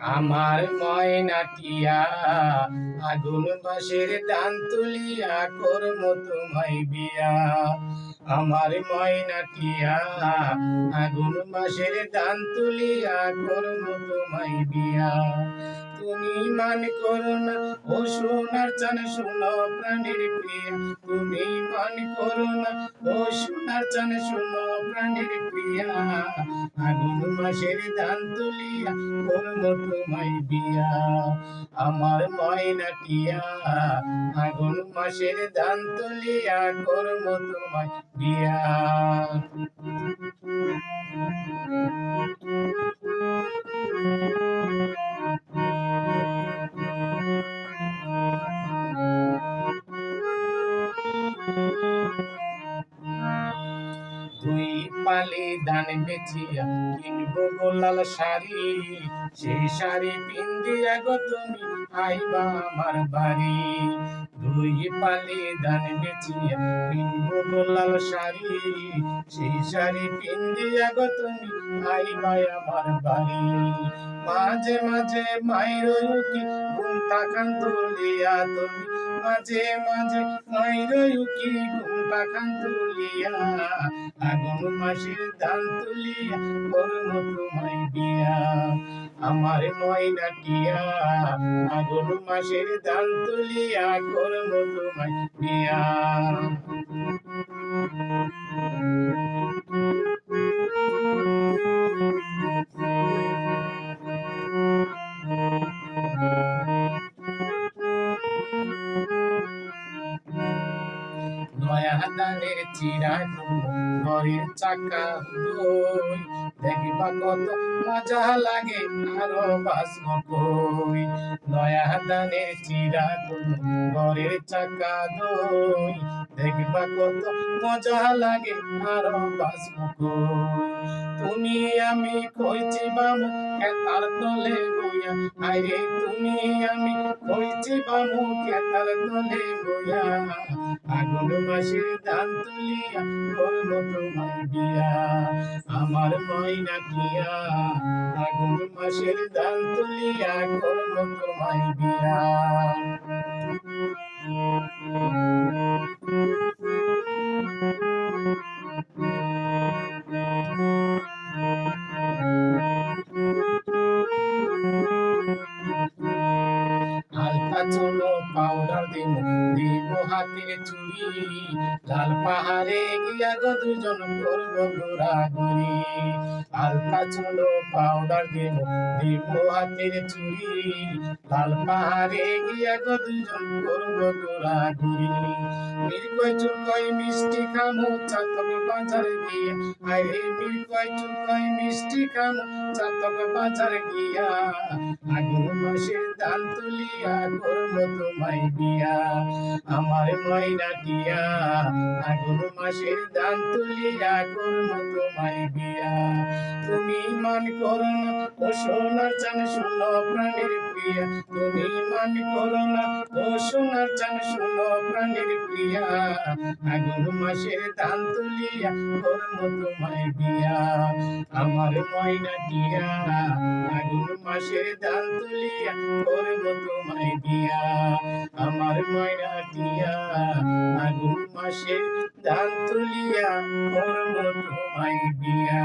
আমার ময়নাটিয়া আগুন বাসের দান তুলিয়া করম তোমায় বিয়া আমার ময়নাটিয়া আগুন বাসের দান তুলিয়া করম তোমায় বিয়া তুমি মান করো না, ও সোনার চান শোনো প্রাণীর প্রিয়া। তুমি মান করো না, ও সোনার চান শোনো প্রাণীর প্রিয়া। আগুন মাসের দান তুলিয়া করব তোমায় বিয়া। আমার ময়নাটিয়া আগুন মাসের দান তুলিয়া করব তোমায় বিয়া। পালি দান বেচিয়া কিনবো গোলাল শাড়ি। সেই শাড়ি পিন্দিয়া গো তুমি আইবা আমার বাড়ি। দুই পালি দান বেচিয়া কিনবো গোলাল শাড়ি। সেই শাড়ি পিন্দিয়া গো তুমি আইবা আমার বাড়ি। মাঝে মাঝে মায়ের উকি, ঘুম তাকান তুলিয়া তুমি। মাঝে মাঝে মায়ের উকি, ঘুম তাকান তুলিয়া। আগুন মাসের দান তুলিয়া করম তোমায় বিয়া আমার ময়নাটিয়া আগুন মাসের দান তুলিয়া করম তোমায় বিয়া ঘরের চাকা দেখিবা কত মজা লাগে কই নয়া দানের চিরা ঘরের চাকা দই। দেখিবা কত মজা লাগে আরও বাসব কই তুমি আমি কইছি বামু কেতার তলে আরে তুমি আমি কইছি বামু কেতার তলে বইয়া। আগুন মাসের দান তুলিয়া করব তোমায় বিয়া আমার ময়না টিয়া আগুন মাসের দান তুলিয়া করব তোমায় বিয়া চলো পাউডার দিব দিব হাতে চুরি লাল পাহাড়ে গিয়া গো দুজন করব ঘোরাঘুরি হালকা চলো পাউডার দিব দিব হাতের চুরি লাল পাহাড়ে গিয়া গো দুজন করব ঘোরাঘুরি মিরকই চুরকই মিষ্টি খামু, চাতক বাজার গিয়া। আরে মিরকই চুরকই মিষ্টি খামু, চাতক বাজার গিয়া। দান তুলিয়া করব তোমায় বিয়া আমার ময়না টিয়া আগুন মাসের দান তুলিয়া করব তোমায় বিয়া তুমি মান করো না, ও সোনার চান শোনো প্রাণের প্রিয়া। তুমি মান করো না, ও সোনার চান শোনো প্রাণের প্রিয়া। আগুন মাসের দান তুলিয়া করব তোমায় বিয়া আমার ময়না টিয়া আগুন মাসের দান তুলিয়া করব তোমায় বিয়া আমার ময়না টিয়া আগুন মাসের দান তুলিয়া করব তোমায় বিয়া